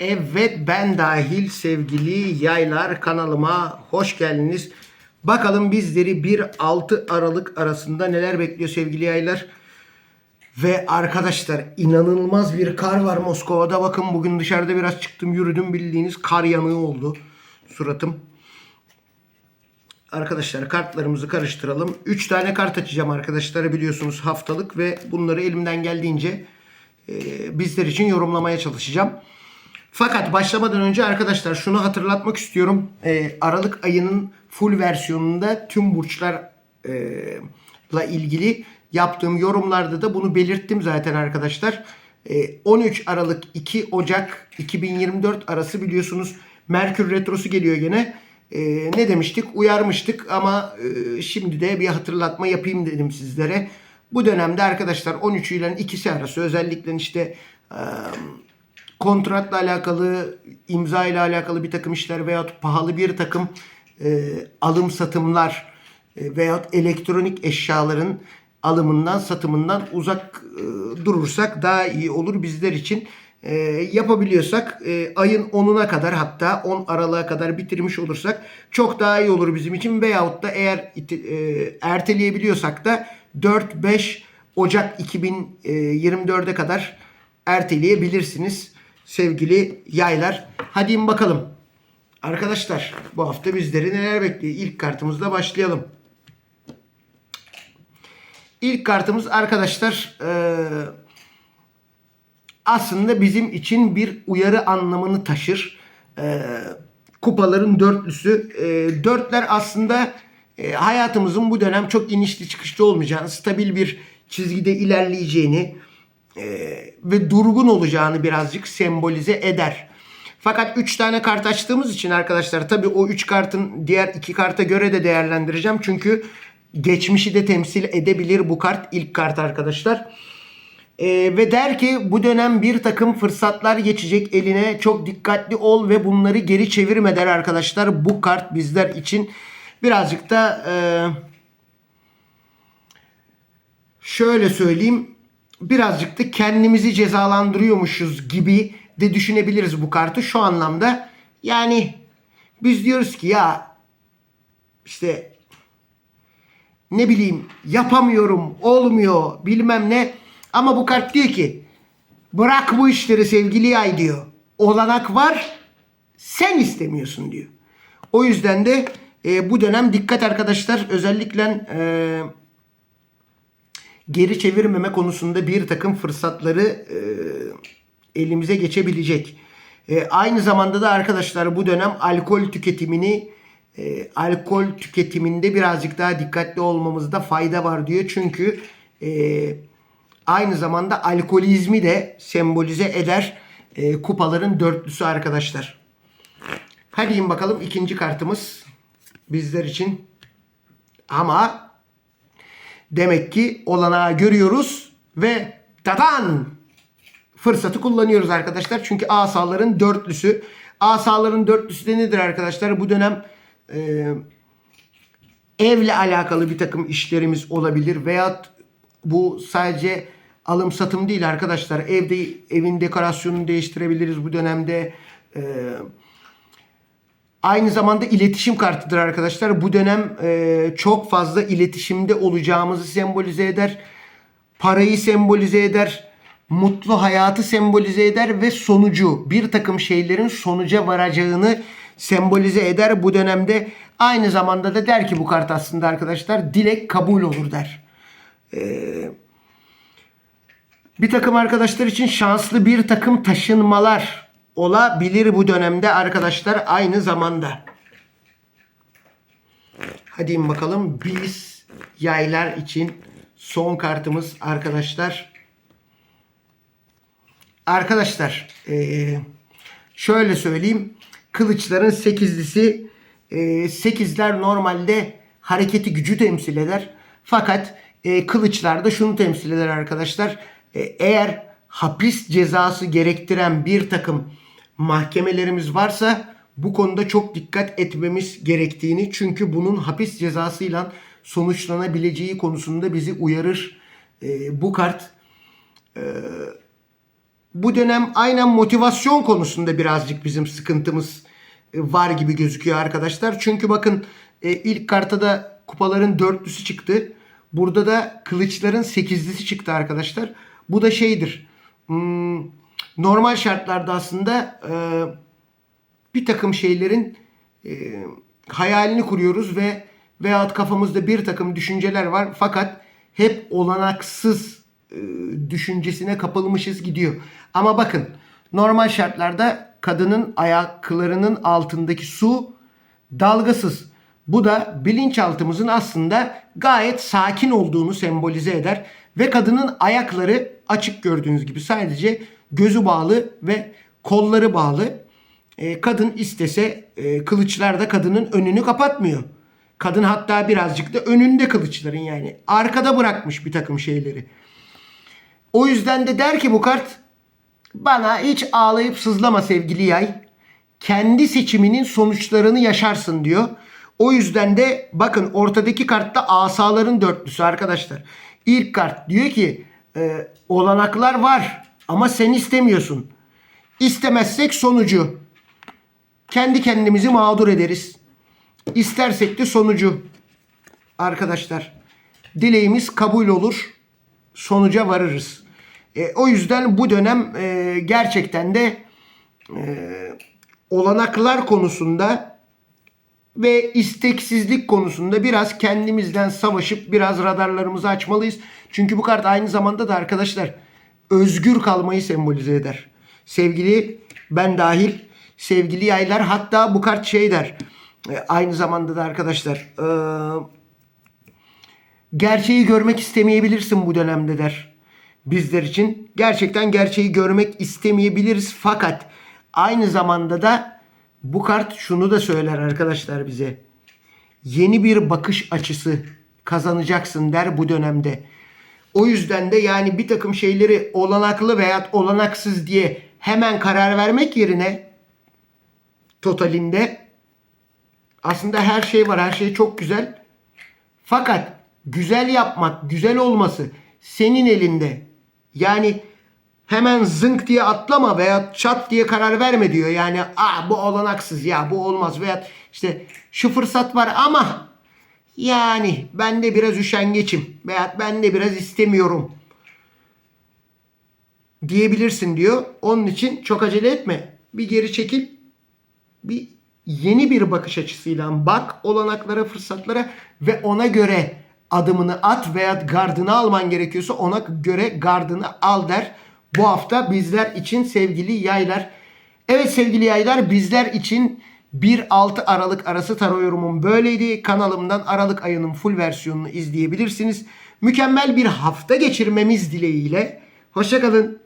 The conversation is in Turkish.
Evet ben dahil sevgili yaylar kanalıma hoş geldiniz. Bakalım bizleri 1-6 Aralık arasında neler bekliyor sevgili yaylar. Ve arkadaşlar inanılmaz bir kar var Moskova'da. Bakın bugün dışarıda biraz çıktım yürüdüm bildiğiniz kar yanığı oldu suratım. Arkadaşlar kartlarımızı karıştıralım. 3 tane kart açacağım arkadaşlar biliyorsunuz haftalık ve bunları elimden geldiğince e, bizler için yorumlamaya çalışacağım. Fakat başlamadan önce arkadaşlar şunu hatırlatmak istiyorum. E, Aralık ayının full versiyonunda tüm burçlarla ilgili yaptığım yorumlarda da bunu belirttim zaten arkadaşlar. E, 13 Aralık 2 Ocak 2024 arası biliyorsunuz Merkür Retrosu geliyor gene. E, ne demiştik? Uyarmıştık ama e, şimdi de bir hatırlatma yapayım dedim sizlere. Bu dönemde arkadaşlar 13 ile ikisi arası özellikle işte e, kontratla alakalı, imza ile alakalı bir takım işler veyahut pahalı bir takım e, alım satımlar e, veyahut elektronik eşyaların alımından satımından uzak e, durursak daha iyi olur bizler için. E, yapabiliyorsak e, ayın 10'una kadar hatta 10 Aralık'a kadar bitirmiş olursak çok daha iyi olur bizim için. Veyahut da eğer e, erteleyebiliyorsak da 4-5 Ocak 2024'e kadar erteleyebilirsiniz sevgili yaylar. Hadi bakalım. Arkadaşlar bu hafta bizleri neler bekliyor? İlk kartımızla başlayalım. İlk kartımız arkadaşlar eee, aslında bizim için bir uyarı anlamını taşır. Eee, kupaların dörtlüsü. Eee, dörtler aslında eee, hayatımızın bu dönem çok inişli çıkışlı olmayacağını, stabil bir çizgide ilerleyeceğini eee, ve durgun olacağını birazcık sembolize eder. Fakat 3 tane kart açtığımız için arkadaşlar tabii o 3 kartın diğer 2 karta göre de değerlendireceğim. Çünkü geçmişi de temsil edebilir bu kart ilk kart arkadaşlar. Ee, ve der ki bu dönem bir takım fırsatlar geçecek eline çok dikkatli ol ve bunları geri çevirme der arkadaşlar. Bu kart bizler için birazcık da e, şöyle söyleyeyim birazcık da kendimizi cezalandırıyormuşuz gibi de düşünebiliriz bu kartı şu anlamda. Yani biz diyoruz ki ya işte ne bileyim yapamıyorum, olmuyor, bilmem ne. Ama bu kart diyor ki bırak bu işleri sevgili yay diyor. Olanak var, sen istemiyorsun diyor. O yüzden de e, bu dönem dikkat arkadaşlar özellikle e, geri çevirmeme konusunda bir takım fırsatları e, elimize geçebilecek. E, aynı zamanda da arkadaşlar bu dönem alkol tüketimini e, alkol tüketiminde birazcık daha dikkatli olmamızda fayda var diyor. Çünkü e, aynı zamanda alkolizmi de sembolize eder e, kupaların dörtlüsü arkadaşlar. Hadi in bakalım ikinci kartımız bizler için. Ama demek ki olanağı görüyoruz ve tadan fırsatı kullanıyoruz arkadaşlar. Çünkü asaların dörtlüsü. Asaların dörtlüsü de nedir arkadaşlar? Bu dönem e, evle alakalı bir takım işlerimiz olabilir veya bu sadece alım satım değil arkadaşlar. Evde evin dekorasyonunu değiştirebiliriz bu dönemde. E, Aynı zamanda iletişim kartıdır arkadaşlar. Bu dönem e, çok fazla iletişimde olacağımızı sembolize eder. Parayı sembolize eder. Mutlu hayatı sembolize eder ve sonucu bir takım şeylerin sonuca varacağını sembolize eder bu dönemde. Aynı zamanda da der ki bu kart aslında arkadaşlar dilek kabul olur der. Bir takım arkadaşlar için şanslı bir takım taşınmalar olabilir bu dönemde arkadaşlar aynı zamanda. Hadi bakalım biz yaylar için son kartımız arkadaşlar. Arkadaşlar eee, şöyle söyleyeyim. Kılıçların sekizlisi eee, sekizler normalde hareketi gücü temsil eder. Fakat eee kılıçlar da şunu temsil eder arkadaşlar. E, eğer hapis cezası gerektiren bir takım mahkemelerimiz varsa bu konuda çok dikkat etmemiz gerektiğini çünkü bunun hapis cezasıyla sonuçlanabileceği konusunda bizi uyarır. E, bu kart bu dönem aynen motivasyon konusunda birazcık bizim sıkıntımız e, var gibi gözüküyor arkadaşlar. Çünkü bakın e, ilk kartada kupaların dörtlüsü çıktı. Burada da kılıçların sekizlisi çıktı arkadaşlar. Bu da şeydir. hmm, normal şartlarda aslında e, bir takım şeylerin e, hayalini kuruyoruz ve veyahut kafamızda bir takım düşünceler var fakat hep olanaksız e, düşüncesine kapılmışız gidiyor. Ama bakın normal şartlarda kadının ayaklarının altındaki su dalgasız. Bu da bilinçaltımızın aslında gayet sakin olduğunu sembolize eder ve kadının ayakları açık gördüğünüz gibi sadece gözü bağlı ve kolları bağlı. E, kadın istese e, kılıçlar da kadının önünü kapatmıyor. Kadın hatta birazcık da önünde kılıçların yani. Arkada bırakmış bir takım şeyleri. O yüzden de der ki bu kart bana hiç ağlayıp sızlama sevgili yay. Kendi seçiminin sonuçlarını yaşarsın diyor. O yüzden de bakın ortadaki kartta asaların dörtlüsü arkadaşlar. İlk kart diyor ki e, olanaklar var ama sen istemiyorsun. İstemezsek sonucu. Kendi kendimizi mağdur ederiz. İstersek de sonucu. Arkadaşlar dileğimiz kabul olur. Sonuca varırız. E, o yüzden bu dönem e, gerçekten de e, olanaklar konusunda ve isteksizlik konusunda biraz kendimizden savaşıp biraz radarlarımızı açmalıyız. Çünkü bu kart aynı zamanda da arkadaşlar özgür kalmayı sembolize eder. Sevgili ben dahil sevgili yaylar hatta bu kart şey der. e, Aynı zamanda da arkadaşlar e, gerçeği görmek istemeyebilirsin bu dönemde der bizler için. Gerçekten gerçeği görmek istemeyebiliriz fakat aynı zamanda da bu kart şunu da söyler arkadaşlar bize. Yeni bir bakış açısı kazanacaksın der bu dönemde. O yüzden de yani bir takım şeyleri olanaklı veya olanaksız diye hemen karar vermek yerine totalinde aslında her şey var. Her şey çok güzel. Fakat güzel yapmak, güzel olması senin elinde. Yani hemen zınk diye atlama veya çat diye karar verme diyor. Yani Aa, bu olanaksız ya bu olmaz veya işte şu fırsat var ama yani ben de biraz üşengeçim veya ben de biraz istemiyorum diyebilirsin diyor. Onun için çok acele etme. Bir geri çekil. Bir yeni bir bakış açısıyla bak olanaklara, fırsatlara ve ona göre adımını at veya gardını alman gerekiyorsa ona göre gardını al der. Bu hafta bizler için sevgili yaylar. Evet sevgili yaylar bizler için 1-6 Aralık arası tarot yorumum böyleydi. Kanalımdan Aralık ayının full versiyonunu izleyebilirsiniz. Mükemmel bir hafta geçirmemiz dileğiyle. Hoşçakalın.